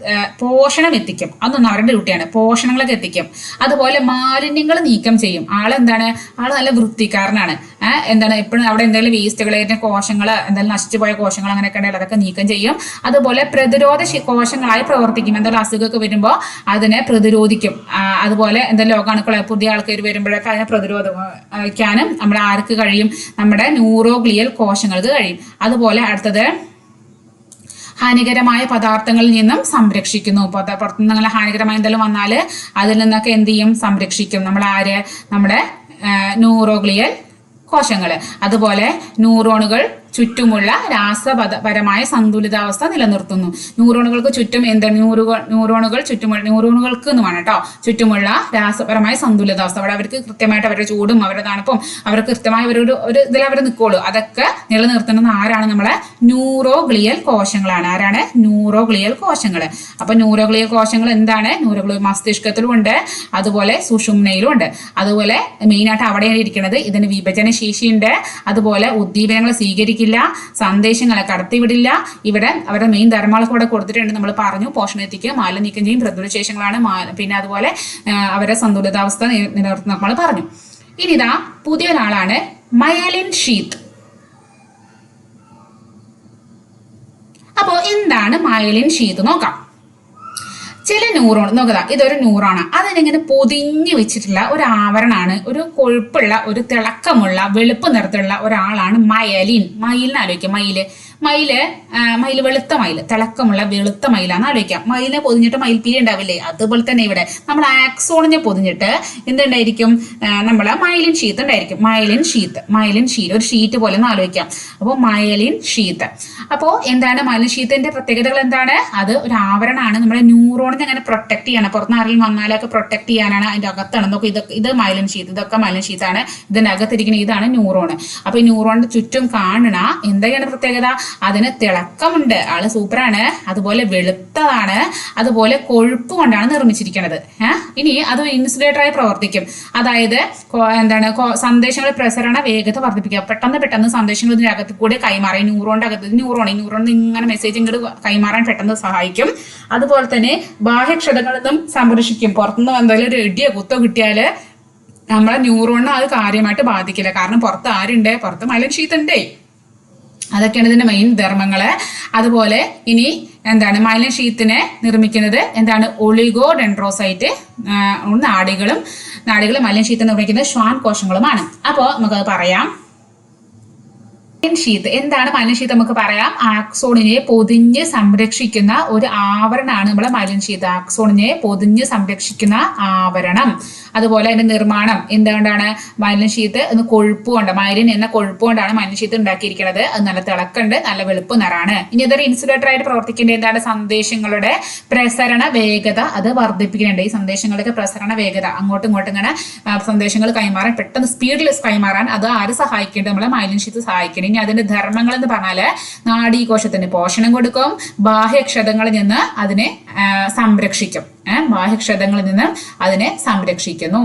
പോഷണം എത്തിക്കും. അതൊന്നും അവരുടെ ഡ്യൂട്ടിയാണ്. പോഷണങ്ങളൊക്കെ എത്തിക്കും. അതുപോലെ മാലിന്യങ്ങൾ നീക്കം ചെയ്യും. ആളെന്താണ് ആൾ നല്ല വൃത്തിക്കാരനാണ്. എന്താണ്? എപ്പോഴും അവിടെ എന്തെങ്കിലും വേസ്റ്റുകൾ കോശങ്ങൾ എന്തെങ്കിലും നശിച്ചു പോയ കോശങ്ങൾ അങ്ങനെയൊക്കെ ഉണ്ടെങ്കിൽ അതൊക്കെ നീക്കം ചെയ്യും. അതുപോലെ പ്രതിരോധ കോശങ്ങളായി പ്രവർത്തിക്കും. എന്തെങ്കിലും അസുഖമൊക്കെ വരുമ്പോൾ അതിനെ പ്രതിരോധിക്കും. അതുപോലെ എന്തെങ്കിലും രോഗാണുക്കളെ പുതിയ ആൾക്കാർ വരുമ്പോഴൊക്കെ അതിനെ പ്രതിരോധിക്കാനും നമ്മുടെ ആർക്ക് കഴിയും? നമ്മുടെ ന്യൂറോഗ്ലിയൽ കോശങ്ങൾക്ക് കഴിയും. അതുപോലെ അടുത്തത് ഹാനികരമായ പദാർത്ഥങ്ങളിൽ നിന്നും സംരക്ഷിക്കുന്നു. പുറത്തുനിന്ന് അങ്ങനെ ഹാനികരമായ എന്തെങ്കിലും വന്നാൽ അതിൽ നിന്നൊക്കെ എന്ത് ചെയ്യും? സംരക്ഷിക്കും. നമ്മൾ ആര്? നമ്മുടെ ന്യൂറോഗ്ലിയൽ കോശങ്ങൾ. അതുപോലെ ന്യൂറോണുകൾ ചുറ്റുമുള്ള രാസപരമായ സന്തുലിതാവസ്ഥ നിലനിർത്തുന്നു. ന്യൂറോണുകൾക്ക് ചുറ്റും എന്ത്? ന്യൂറുകൾ ന്യൂറോണുകൾ ചുറ്റുമുള്ള ന്യൂറോണുകൾക്ക് എന്ന് വേണം കേട്ടോ ചുറ്റുമുള്ള രാസപരമായ സന്തുലിതാവസ്ഥ. അവിടെ അവർക്ക് കൃത്യമായിട്ട് അവരുടെ ചൂടും അവരുടെ തണുപ്പും അവർക്ക് കൃത്യമായ ഒരു ഒരു ഇതിൽ അവർ നിൽക്കുള്ളൂ അതൊക്കെ നിലനിർത്തുന്നത് ആരാണ്? നമ്മളെ ന്യൂറോഗ്ലിയൽ കോശങ്ങളാണ്. ആരാണ്? ന്യൂറോഗ്ലിയൽ കോശങ്ങൾ അപ്പൊ ന്യൂറോഗ്ലിയൽ കോശങ്ങൾ എന്താണ്? ന്യൂറോഗ്ലിയൽ മസ്തിഷ്കത്തിലും ഉണ്ട്. അതുപോലെ സുഷുമ്നയിലും ഉണ്ട്. അതുപോലെ മെയിനായിട്ട് അവിടെയാണ് ഇരിക്കുന്നത് ഇതിന് വിഭജന ശേഷിയുണ്ട് അതുപോലെ ഉദ്ദീപനങ്ങൾ സ്വീകരിക്കില്ല സന്ദേശങ്ങളെ കടത്തിവിടില്ല. ഇവിടെ അവരുടെ മെയിൻ ധർമ്മങ്ങളൊക്കെ ഇവിടെ കൊടുത്തിട്ടുണ്ട്. നമ്മൾ പറഞ്ഞു പോഷണം എത്തിക്കുക മാലിന്യം നീക്കം ചെയ്യും പ്രതിരോധശേഷങ്ങളാണ് പിന്നെ അതുപോലെ അവരെ സന്തുലിതാവസ്ഥ നിലനിർത്തുന്ന നമ്മൾ പറഞ്ഞു. ഇനി ഇതാ പുതിയ ഒരാളാണ് മയലിൻ ഷീത്ത്. അപ്പോ എന്താണ് മയലിൻ ഷീത്ത്? നോക്കാം. ചില ന്യൂറോൺ നോക്കുക ഇതൊരു ന്യൂറോണാണ് അതിനിങ്ങനെ പൊതിഞ്ഞു വെച്ചിട്ടുള്ള ഒരു ആവരണമാണ് ഒരു കൊഴുപ്പുള്ള ഒരു തിളക്കമുള്ള വെളുപ്പ് നിറത്തിലുള്ള ഒരാളാണ് മയലിൻ. മയിലിനെ ആലോചിക്കുക മയിൽ. മയിൽ മയിൽ വെളുത്ത മയിൽ തിളക്കമുള്ള വെളുത്ത മയിലാണ് ആലോചിക്കാം. മയിലിനെ പൊതിഞ്ഞിട്ട് മയിൽപ്പീലി ഉണ്ടാവില്ലേ? അതുപോലെ തന്നെ ഇവിടെ നമ്മൾ ആക്സോണിനെ പൊതിഞ്ഞിട്ട് എന്തുണ്ടായിരിക്കും? നമ്മളെ മയിലിൻ ഷീത്ത് ഉണ്ടായിരിക്കും. മയിലിൻ ഷീത്ത് മയിലിൻ ഷീറ്റ് ഒരു ഷീറ്റ് പോലെ ഒന്ന് ആലോചിക്കാം. അപ്പോൾ മയലിൻ ഷീത്ത്. അപ്പോൾ എന്താണ് മയലിൻ ഷീത്തിന്റെ പ്രത്യേകതകൾ എന്താണ്? അത് ഒരു ആവരണമാണ് നമ്മുടെ ന്യൂറോണിനെ അങ്ങനെ പ്രൊട്ടക്ട് ചെയ്യാണ്. പുറത്തുനിന്ന് ആരെങ്കിലും വന്നാലൊക്കെ പ്രൊട്ടക്ട് ചെയ്യാനാണ് അതിന്റെ അകത്താണ്. നോക്കുക ഇതൊക്കെ ഇത് മയലിൻ ഷീത്ത് ഇതൊക്കെ മയലിൻ ഷീത്താണ്. ഇതിനകത്തിരിക്കുന്ന ഇതാണ് ന്യൂറോൺ അപ്പൊ ഈ ന്യൂറോണിന്റെ ചുറ്റും കാണണ എന്തൊക്കെയാണ് പ്രത്യേകത? അതിന് തിളക്കമുണ്ട്. ആൾ സൂപ്പറാണ്. അതുപോലെ വെളുത്തതാണ്. അതുപോലെ കൊഴുപ്പ് കൊണ്ടാണ് നിർമ്മിച്ചിരിക്കുന്നത് ഇനി അത് ഇൻസുലേറ്ററായി പ്രവർത്തിക്കും. അതായത് എന്താണ് സന്ദേശങ്ങളെ പ്രസരണ വേഗത വർദ്ധിപ്പിക്കുക. പെട്ടെന്ന് പെട്ടെന്ന് സന്ദേശങ്ങൾ ഇതിന്റെ അകത്ത് കൂടെ കൈമാറി ന്യൂറോണിന്റെ അകത്ത് ന്യൂറോൺ ന്യൂറോൺ ഇങ്ങനെ മെസ്സേജ് ഇങ്ങോട്ട് കൈമാറാൻ പെട്ടെന്ന് സഹായിക്കും. അതുപോലെ തന്നെ ബാഹ്യക്ഷതങ്ങളിൽ നിന്നും സംരക്ഷിക്കും. പുറത്തുനിന്ന് എന്തെങ്കിലും ഒരു ഇടിയോ കുത്തോ കിട്ടിയാൽ നമ്മളെ ന്യൂറോണിനെ അത് കാര്യമായിട്ട് ബാധിക്കില്ല. കാരണം പുറത്ത് ആരുണ്ട്? പുറത്ത് മൈലൻ അതൊക്കെയാണ് ഇതിന്റെ മെയിൻ ധർമ്മങ്ങൾ. അതുപോലെ ഇനി എന്താണ് മൈലൻ ഷീത്തിനെ നിർമ്മിക്കുന്നത് എന്താണ് ഒളിഗോ ഡെൻഡ്രോസൈറ്റ് നാടികളും നാടികളും മൈലൻ ഷീത്ത് നിർമ്മിക്കുന്നത് ശ്വാൻ കോശങ്ങളുമാണ് അപ്പോൾ നമുക്ക് പറയാം. ഷീത്ത് എന്താണ് മലിൻ ഷീത്ത് നമുക്ക് പറയാം? ആക്സോണിനെ പൊതിഞ്ഞ് സംരക്ഷിക്കുന്ന ഒരു ആവരണമാണ് നമ്മളെ മലിൻ ഷീത്ത് ആക്സോണിനെ പൊതിഞ്ഞ് സംരക്ഷിക്കുന്ന ആവരണം. അതുപോലെ അതിന്റെ നിർമ്മാണം. എന്തുകൊണ്ടാണ് മലിൻ ഷീത്ത് ഒന്ന് കൊഴുപ്പ് കൊണ്ട് മലിൻ എന്ന കൊഴുപ്പ് കൊണ്ടാണ് മലിൻ ഷീത്ത് ഉണ്ടാക്കിയിരിക്കുന്നത്. അത് നല്ല തിളക്കുണ്ട് നല്ല വെളുപ്പ് നിറാണ് ഇനി അതൊരു ഇൻസുലേറ്റർ ആയിട്ട് പ്രവർത്തിക്കേണ്ട എന്താണ് സന്ദേശങ്ങളുടെ പ്രസരണ വേഗത? അത് വർദ്ധിപ്പിക്കുന്നുണ്ട്. ഈ സന്ദേശങ്ങളുടെ പ്രസരണ വേഗത. അങ്ങോട്ടും ഇങ്ങോട്ടും ഇങ്ങനെ സന്ദേശങ്ങൾ കൈമാറാൻ പെട്ടെന്ന് സ്പീഡിൽ കൈമാറാൻ അത് ആര് സഹായിക്കേണ്ടത് നമ്മളെ മൈലിൻ ഷീത്ത് സഹായിക്കണം ഇനി അതിന്റെ ധർമ്മങ്ങൾ എന്ന് പറഞ്ഞാൽ നാഡീകോശത്തിന് പോഷണം കൊടുക്കും ബാഹ്യക്ഷതങ്ങളിൽ നിന്ന് അതിനെ സംരക്ഷിക്കും. ബാഹ്യക്ഷതങ്ങളിൽ നിന്ന് അതിനെ സംരക്ഷിക്കുന്നു.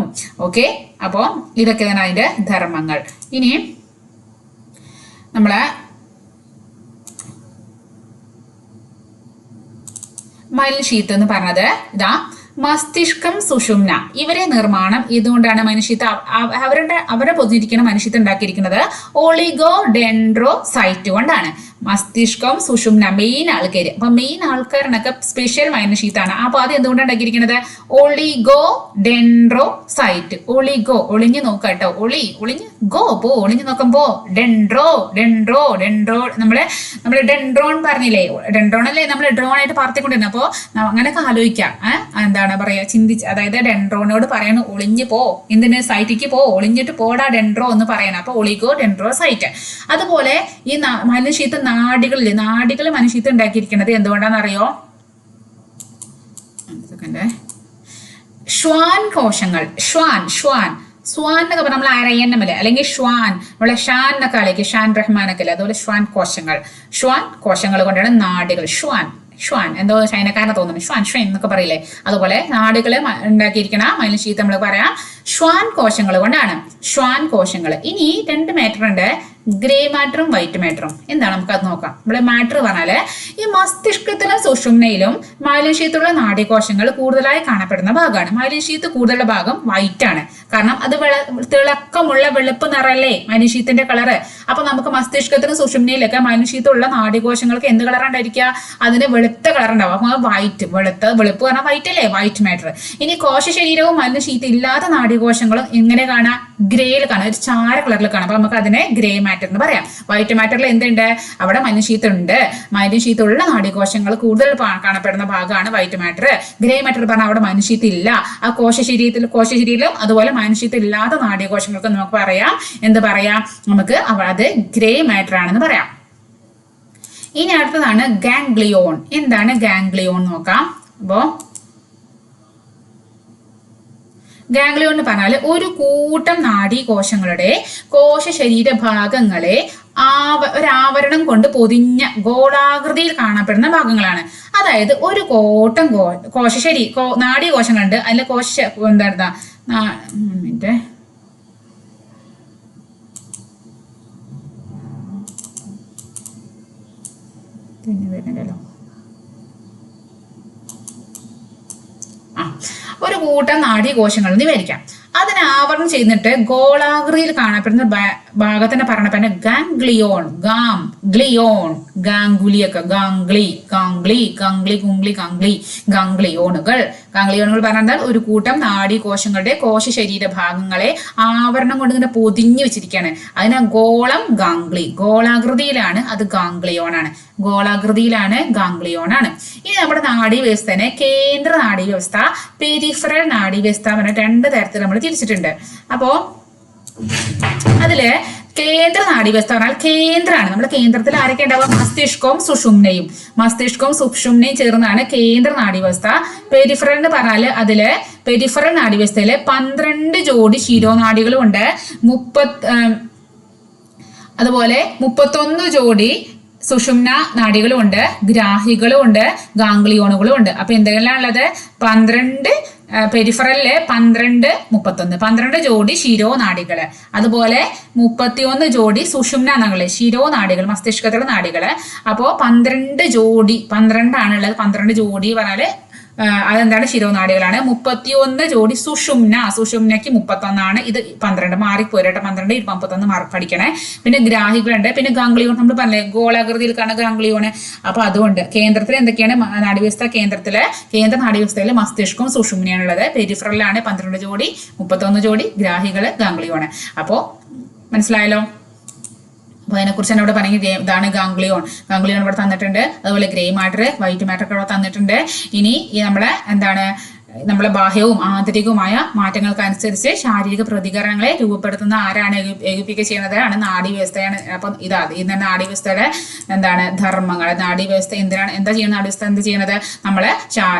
ഓക്കെ? അപ്പോൾ ഇതൊക്കെയാണ് അതിന്റെ ധർമ്മങ്ങൾ. ഇനി നമ്മളെ ഷീറ്റ് എന്ന് പറഞ്ഞത് ഇതാ മസ്തിഷ്കം സുഷുമ്ന. ഇവരെ നിർമ്മാണം ഇതുകൊണ്ടാണ് മനുഷ്യത്ത് അവരുടെ അവരെ പൊതിഞ്ഞിരിക്കുന്ന മനുഷ്യത്ത് ഉണ്ടാക്കിയിരിക്കുന്നത് ഒളിഗോ ഡെൻഡ്രോ സൈറ്റ് കൊണ്ടാണ്. മസ്തിഷ്കം സുഷുമ്ന മെയിൻ ആൾക്കാർ അപ്പൊ മെയിൻ ആൾക്കാരനൊക്കെ സ്പെഷ്യൽ മനുഷ്യത്താണ് അപ്പൊ അത് എന്തുകൊണ്ടാണ് ഉണ്ടാക്കിയിരിക്കുന്നത്? ഒളിഗോ ഡെൻഡ്രോ സൈറ്റ് ഒളിഗോ ഒളിഞ്ഞു നോക്കുക കേട്ടോ. ഒളി ഒളിഞ്ഞ് ഗോ. പോ ഒളിഞ്ഞു നോക്കുമ്പോ ഡെൻഡ്രോ ഡെൻഡ്രോ ഡെൻഡ്രോ. നമ്മളെ നമ്മൾ ഡെൻഡ്രോൺ പറഞ്ഞില്ലേ? ഡെൻഡ്രോൺ അല്ലേ നമ്മൾ ഡ്രോൺ ആയിട്ട് പറത്തിക്കൊണ്ടിരുന്നത്. അപ്പോ അങ്ങനെയൊക്കെ ആലോചിക്കാം. എന്താണ് പറയാ? ചിന്തിച്ച് അതായത് ഡെൻഡ്രോനോട് പറയണ ഒളിഞ്ഞു പോ. എന്തിന്? സൈറ്റിക്ക് പോ. ഒളിഞ്ഞിട്ട് പോടാ ഡെൻഡ്രോ എന്ന് പറയണം. അപ്പൊ ഒളിഗോ ഡെൻഡ്രോ സൈറ്റ് അതുപോലെ ഈ മനുഷ്യത്ത് നാടികളിൽ നാടികൾ മനുഷ്യത്ത് ഉണ്ടാക്കിയിരിക്കുന്നത് എന്തുകൊണ്ടാണെന്നറിയോ? ശ്വാൻ കോശങ്ങൾ ഷ്വാൻ ഷ്വാൻ സ്വാൻ എന്നൊക്കെ പറഞ്ഞാൽ നമ്മൾ അരയന്നമല്ലേ അല്ലെങ്കിൽ ഷ്വാൻ നമ്മളെ ഷാൻ എന്നൊക്കെ ആലേക്ക് ഷാൻ റഹ്മാനൊക്കെ അല്ലേ? അതുപോലെ ശ്വാൻ കോശങ്ങൾ. ഷ്വാൻ കോശങ്ങൾ കൊണ്ടാണ് നാടുകൾ. ഷ്വാൻ ഷ്വാൻ എന്തോ ചൈനക്കാരനെ തോന്നുന്നു. ഷ്വാൻ ശ്വൻ എന്നൊക്കെ പറയില്ലേ? അതുപോലെ നാടുകളെ ഉണ്ടാക്കിയിരിക്കണ മനുഷ്യത്ത് നമ്മൾ പറയാം. ഷ്വാൻ കോശങ്ങൾ കൊണ്ടാണ്. ഷ്വാൻ കോശങ്ങൾ ഇനി രണ്ട് മാറ്റർ ഉണ്ട്. ഗ്രേ മാറ്ററും വൈറ്റ് മാറ്ററും എന്താണ്? നമുക്ക് അത് നോക്കാം. നമ്മൾ മാറ്റർ പറഞ്ഞാൽ ഈ മസ്തിഷ്കത്തിലും സുഷുമ്നയിലും മാലേഷ്യത്തുള്ള നാഡീകോശങ്ങൾ കൂടുതലായി കാണപ്പെടുന്ന ഭാഗമാണ്. മാലേഷ്യത്ത് കൂടുതലുള്ള ഭാഗം വൈറ്റ് ആണ്. കാരണം അത് വെള തിളക്കമുള്ള വെളുപ്പ് നിറല്ലേ മനുഷ്യത്തിന്റെ കളറ് അപ്പൊ നമുക്ക് മസ്തിഷ്കത്തിനും സുഷുമ്നയിലൊക്കെ മനുഷ്യത്തുള്ള നാഡീകോശങ്ങൾക്ക് എന്ത് കളറാണ് ഉണ്ടായിരിക്കുക? അതിന് വെളുത്ത കളർ ഉണ്ടാവും. അപ്പൊ വൈറ്റ് വെളുത്ത വെളുപ്പ് പറഞ്ഞാൽ വൈറ്റ് അല്ലേ? വൈറ്റ് മാറ്റർ ഇനി കോശ ശരീരവും മനുഷ്യത്ത് ഇല്ലാത്ത നാഡീകോശങ്ങളും എങ്ങനെ കാണാം? ഗ്രേയിൽ കാണാം. ഒരു ചാര കളറിൽ കാണാം. അപ്പൊ നമുക്ക് അതിനെ ഗ്രേ മാറ്റർ എന്ന് പറയാം. വൈറ്റ് മാറ്ററിൽ എന്തുണ്ട്? അവിടെ മനുഷ്യത്ത് ഉണ്ട്. മനുഷ്യത്തുള്ള നാഡീകോശങ്ങൾ കൂടുതൽ കാണപ്പെടുന്ന ഭാഗമാണ് വൈറ്റ് മാറ്റർ ഗ്രേ മാറ്റർ പറഞ്ഞാൽ അവിടെ മനുഷ്യത്ത് ഇല്ല. ആ കോശശരീരത്തിൽ ശരീരത്തിൽ കോശ ശരീരത്തിലും അതുപോലെ മനുഷ്യത്ത് ഇല്ലാത്ത നാഡീകോശങ്ങൾക്ക് നമുക്ക് പറയാം. എന്ത് പറയാം? നമുക്ക് അത് ഗ്രേ മാറ്റർ ആണെന്ന് പറയാം. ഇനി അടുത്തതാണ് ഗാംഗ്ലിയോൺ എന്താണ് ഗാംഗ്ലിയോൺ നോക്കാം. അപ്പോ ഗാംഗ്ലിയോൺ എന്ന് പറഞ്ഞാൽ ഒരു കൂട്ടം നാഡീകോശങ്ങളുടെ കോശ ശരീര ഭാഗങ്ങളെ ആവ ഒരു ആവരണം കൊണ്ട് പൊതിഞ്ഞ ഗോളാകൃതിയിൽ കാണപ്പെടുന്ന ഭാഗങ്ങളാണ്. അതായത് ഒരു കോട്ടം കോ കോശ ശരീ കോ നാഡീകോശങ്ങളുണ്ട്. അതിൽ കോശ എന്താ മിനിറ്റ്. പിന്നെ വരുന്നുണ്ടല്ലോ ആ. ഒരു കൂട്ടം നാഡീകോശങ്ങൾ എന്ന് വിചാരിക്കാം അതിനെ ആവരണം ചെയ്തിട്ട് ഗോളാകൃതിയിൽ കാണപ്പെടുന്ന ഭാഗത്തിന്റെ പറഞ്ഞപ്പന്നെ ഗാംഗ്ലിയോൺ ഗാം ഗ്ലിയോൺ ഗാംഗുലിയൊക്കെ ഗാംഗ്ലി ഗാംഗ്ലി ഗാംഗ്ലി കുംഗ്ലി ഗാംഗ്ലി ഗാംഗ്ലിയോണുകൾ. ഗാംഗ്ലിയോണുകൾ പറഞ്ഞാൽ ഒരു കൂട്ടം നാഡീകോശങ്ങളുടെ കോശ ശരീര ഭാഗങ്ങളെ ആവരണം കൊണ്ട് ഇങ്ങനെ പൊതിഞ്ഞു വെച്ചിരിക്കുകയാണ്. അതിന് ഗോളം ഗാംഗ്ലി. ഗോളാകൃതിയിലാണ് അത് ഗാംഗ്ലിയോൺ ആണ് ഗോളാകൃതിയിലാണ് ഗാംഗ്ലിയോൺ ആണ് ഇനി നമ്മുടെ നാഡീവ്യവസ്ഥനെ കേന്ദ്ര നാഡീവ്യവസ്ഥ പെരിഫറൽ നാഡീവ്യവസ്ഥ പറഞ്ഞ രണ്ട് തരത്തിൽ നമ്മൾ തിരിച്ചിട്ടുണ്ട്. അപ്പോ അതിൽ കേന്ദ്ര നാഡീവ്യവസ്ഥ പറഞ്ഞാൽ കേന്ദ്രമാണ്. നമ്മുടെ കേന്ദ്രത്തിൽ ആരൊക്കെ ഉണ്ടാവുക? മസ്തിഷ്കവും സുഷുമ്നയും. മസ്തിഷ്കവും സുഷുമ്നയും ചേർന്നാണ് കേന്ദ്ര നാഡീവ്യവസ്ഥ പെരിഫറൽ എന്ന് പറഞ്ഞാൽ അതിൽ പെരിഫറൽ നാഡീവ്യവസ്ഥയിൽ പന്ത്രണ്ട് ജോഡി ശിരോനാഡികളും ഉണ്ട്. മുപ്പത് അതുപോലെ മുപ്പത്തൊന്ന് ജോഡി സുഷുമ്ന നാഡികളും ഉണ്ട്. ഗ്രാഹികളും ഉണ്ട്. ഗാംഗ്ലിയോണുകളും ഉണ്ട്. അപ്പൊ എന്തെല്ലാം ഉള്ളത്? പന്ത്രണ്ട് പെരിഫറലിൽ പന്ത്രണ്ട് മുപ്പത്തൊന്ന്. പന്ത്രണ്ട് ജോഡി ശിരോ നാഡികൾ. അതുപോലെ മുപ്പത്തിയൊന്ന് ജോഡി സുഷുമ്ന നാഡികൾ ശിരോ നാഡികൾ മസ്തിഷ്കത്തിലെ നാടികൾ അപ്പോ പന്ത്രണ്ട് ജോഡി പന്ത്രണ്ടാണുള്ളത്. പന്ത്രണ്ട് ജോഡി പറഞ്ഞാൽ അതെന്താണ് ശിരോനാഡികളാണ് മുപ്പത്തിയൊന്ന് ജോഡി സുഷുമ്ന. സുഷുമ്നയ്ക്ക് മുപ്പത്തൊന്നാണ്. ഇത് പന്ത്രണ്ട് മാറിപ്പോരട്ടെ പന്ത്രണ്ട് മുപ്പത്തൊന്ന് മാർക്ക് പഠിക്കണേ. പിന്നെ ഗ്രാഹികളുണ്ട്. പിന്നെ ഗംഗ്ലിയോൺ. നമ്മൾ പറഞ്ഞേ ഗോളാകൃതിയിൽ കാണുന്ന ഗംഗ്ലിയോണ്. അപ്പൊ അതുകൊണ്ട് കേന്ദ്രത്തിൽ എന്തൊക്കെയാണ്? മ- കേന്ദ്രത്തിലെ കേന്ദ്ര നാഡീവ്യവസ്ഥയിൽ മസ്തിഷ്കവും സുഷുമ്നയാണുള്ളത് പെരിഫറലാണ് പന്ത്രണ്ട് ജോഡി മുപ്പത്തൊന്ന് ജോഡി ഗ്രാഹികൾ ഗംഗ്ലിയോണ്. അപ്പോ മനസ്സിലായല്ലോ? അപ്പൊ അതിനെക്കുറിച്ച് തന്നെ ഇവിടെ പറയുന്നത് ഇതാണ് ഗാംഗ്ലിയോൺ. ഗാംഗ്ലിയോൺ ഇവിടെ തന്നിട്ടുണ്ട്. അതുപോലെ ഗ്രേ മാറ്റർ വൈറ്റ് മാറ്റർ ഒക്കെ ഇവിടെ തന്നിട്ടുണ്ട്. ഇനി ഈ നമ്മളെ എന്താണ് നമ്മളെ ബാഹ്യവും ആന്തരികവുമായ മാറ്റങ്ങൾക്കനുസരിച്ച് ശാരീരിക പ്രതികരണങ്ങളെ രൂപപ്പെടുത്തുന്ന ആരാണ് ഏകിപ്പിക്ക ചെയ്യുന്നത് ആണ് നാഡീവ്യവസ്ഥയാണ്. അപ്പം ഇതാ ഇന്ന നാഡീവ്യവസ്ഥയുടെ എന്താണ് ധർമ്മങ്ങൾ നാഡീവ്യവസ്ഥ എന്തിനാണ് എന്താ ചെയ്യുന്ന നാഡീവ്യവസ്ഥ എന്ത് ചെയ്യുന്നത്? നമ്മളെ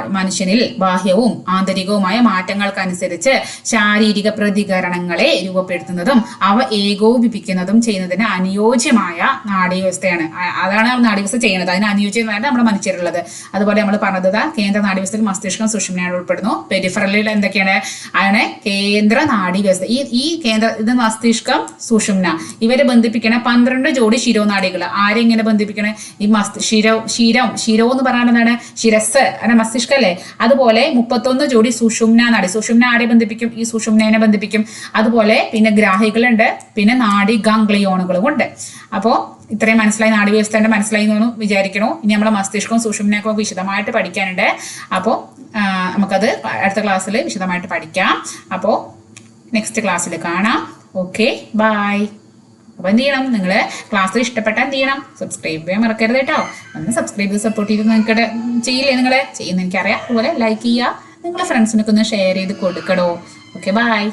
മനുഷ്യനിൽ ബാഹ്യവും ആന്തരികവുമായ മാറ്റങ്ങൾക്കനുസരിച്ച് ശാരീരിക പ്രതികരണങ്ങളെ രൂപപ്പെടുത്തുന്നതും അവ ഏകോപിപ്പിക്കുന്നതും ചെയ്യുന്നതിന് അനുയോജ്യമായ നാഡീവ്യവസ്ഥയാണ്. അതാണ് നാഡീവ്യവസ്ഥ ചെയ്യുന്നത്. അതിന് അനുയോജ്യമായിട്ട് നമ്മുടെ മനുഷ്യരുള്ളത്. അതുപോലെ നമ്മൾ പറഞ്ഞത് കേന്ദ്ര നാഡീവ്യവസ്ഥയിൽ മസ്തിഷ്കം സുഷുമ്നയാണ് ഉൾപ്പെടുന്നു പെരിഫറലിൽ എന്തൊക്കെയാണ്? ആണ് കേന്ദ്ര നാഡീവ്യവസ്ഥ. ഈ ഈ കേന്ദ്ര ഇത് മസ്തിഷ്കം സുഷുമ്ന. ഇവരെ ബന്ധിപ്പിക്കണ പന്ത്രണ്ട് ജോഡി ശിരോനാഡികൾ. ആരെങ്ങനെ ബന്ധിപ്പിക്കണ? ഈ മസ്തി ശിരോ ശിരം ശിരോ എന്ന് പറഞ്ഞാൽ എന്താണ്? ശിരസ് അല്ല? മസ്തിഷ്കല്ലേ അതുപോലെ മുപ്പത്തൊന്ന് ജോഡി സുഷുമ്ന നാടി സുഷുമ്ന ആരെ ബന്ധിപ്പിക്കും? ഈ സുഷുമ്നേനെ ബന്ധിപ്പിക്കും. അതുപോലെ പിന്നെ ഗ്രാഹികളുണ്ട്. പിന്നെ നാഡി ഗാംഗ്ലിയോണുകളും ഉണ്ട്. അപ്പോ ഇത്രയും മനസ്സിലായി നാഡീവ്യവസ്ഥേന്റെ മനസ്സിലായി എന്ന് വിചാരിക്കണു. ഇനി നമ്മളെ മസ്തിഷ്കവും സുഷുമ്നയൊക്കെ വിശദമായിട്ട് പഠിക്കാനുണ്ട്. അപ്പോൾ നമുക്കത് അടുത്ത ക്ലാസ്സിൽ വിശദമായിട്ട് പഠിക്കാം. അപ്പോൾ നെക്സ്റ്റ് ക്ലാസ്സിൽ കാണാം. ഓക്കെ ബായ് അപ്പൊ എന്ത് ചെയ്യണം? നിങ്ങൾ ക്ലാസ്സിൽ ഇഷ്ടപ്പെട്ടാൽ എന്ത് ചെയ്യണം? സബ്സ്ക്രൈബ് ചെയ്യാൻ മറക്കരുത് കേട്ടോ. ഒന്ന് സബ്സ്ക്രൈബ് ചെയ്ത് സപ്പോർട്ട് ചെയ്ത് നിങ്ങൾക്ക് ചെയ്യില്ലേ നിങ്ങൾ ചെയ്യുന്ന എനിക്കറിയാം അതുപോലെ ലൈക്ക് ചെയ്യുക നിങ്ങളെ ഫ്രണ്ട്സിനൊക്കെ ഒന്ന് ഷെയർ ചെയ്ത് കൊടുക്കണോ ഓക്കെ ബൈ